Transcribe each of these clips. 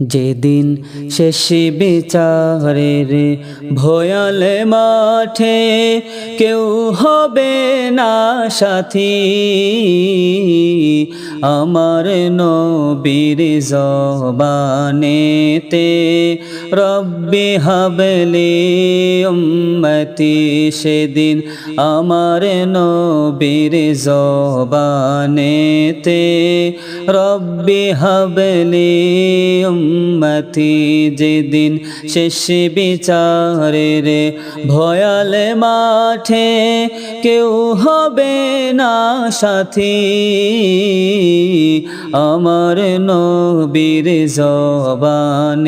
যেদিন শেষ বিচারের ভয়ালে মাঠে কেউ হবে না সাথী, আমার নবীর জবানেতে রব্বি হাবলি উম্মতি, সেদিন আমার নবীর জবানেতে রব্বি হাবলি উম্মতি যেদিন শেষ বিচারের ভয়াল মাঠে কেউ হবে না সাথী। আমার নবীর জবানেতে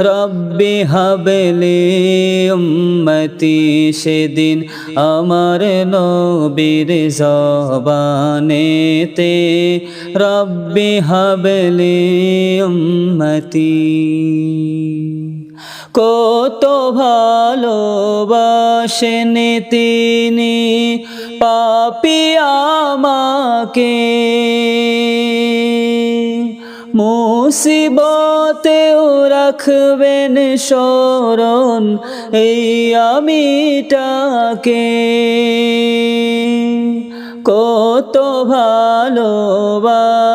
রব্বি হাবলি উম্মতি সেদিন আমার নবীর জবানেতে রব্বি হাবলি উম্মতি। কত ভালোবাসেন তিনি পাপি আমাকে। মুসিবতেও রাখবেন স্মরণ এই আমিটাকে। কত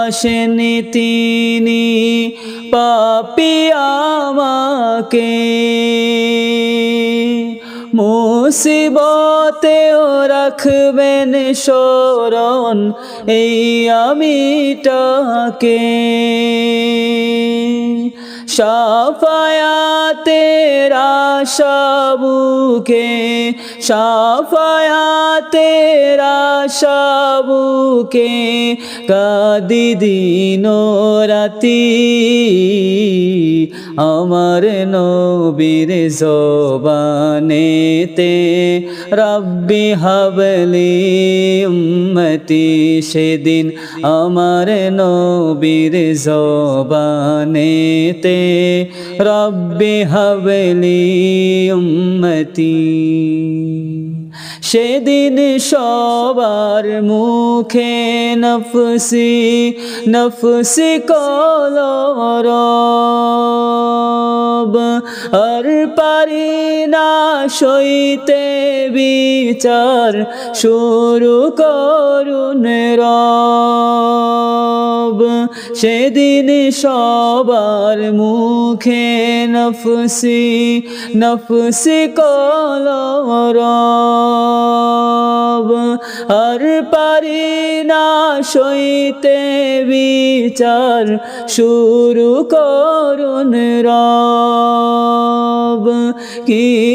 ভালোবাসেন তিনি পাপি আমাকে। মুসিবতেও রাখবেন স্মরণ এই আমিটাকে। সাফায়াতের আশাবুকে সাফায়াতের আশাবুকে কাদি দিন রাতি আমার নবীর জবানেতে রব্বি হাবলি উম্মতি সেদিন আমার নবীর জবানেতে রব্বি হাবলি উম্মতি সেদিন সবার মুখে নফসি নফসি কলরব আর পারি না সইতে বিচার শুরু করুন রব। সেদিন সবার মুখে নফসি নফসি কলরব আর পারি না সইতে বিচার, শুরু করুন রব। কি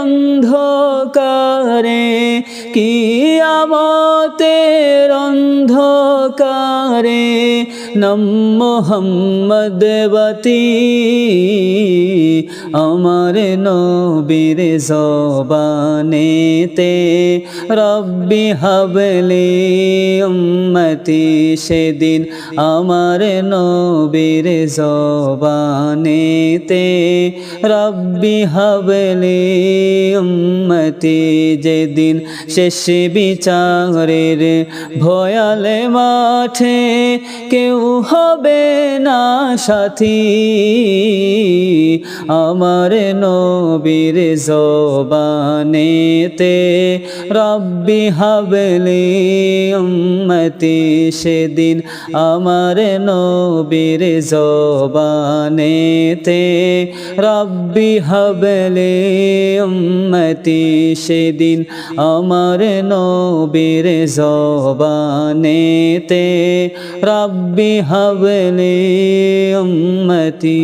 অন্ধকারে কি আমতের অন্ধকারে নম মোহাম্মদবতী আমার নবীর জবানেতে রব্বি হাবলি উম্মতি, সেদিন আমার নবীর জবানেতে রব্বি হাবলি উম্মতি, যেদিন শেষ বিচারের ভয়ালে মাঠে কেউ হবে না সাথী। আমার নবীর জবানেতে রব্বি হাবলি উম্মতি, সেদিন আমার নবীর জবানেতে রব্বি হাবলি উম্মতি, সেদিন আমার নবীর জবানেতে রব্বি হাবলি উম্মতি।